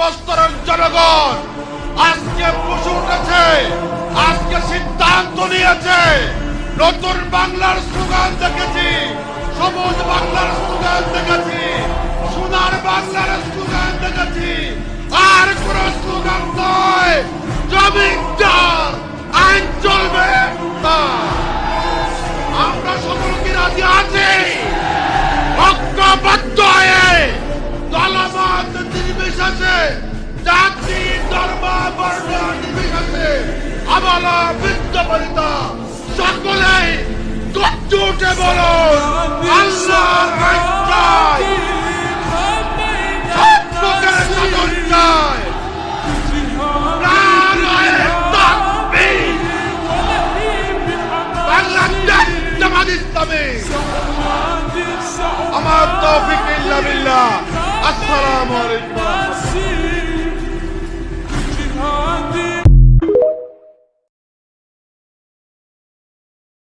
সর্বস্তরের জনগণ। আজকে বসে উঠেছে, আজকে সিদ্ধান্ত নিয়েছে। নতুন বাংলার স্লোগান দেখেছি, সবুজ বাংলার স্লোগান দেখেছি, সোনার বাংলার নির্বিশেষে জাতি, ধর্ম, বর্ণ নির্বিশেষে আবার বৃদ্ধ বনিতা সকলেই উঠে বলুন আল্লাহ শাসন নারায়ে তাকবীর। বাংলাদেশ জামাত ইসলামী। আমার তৌফিক ইল্লা বিল্লাহ। আসসালামু আলাইকুম।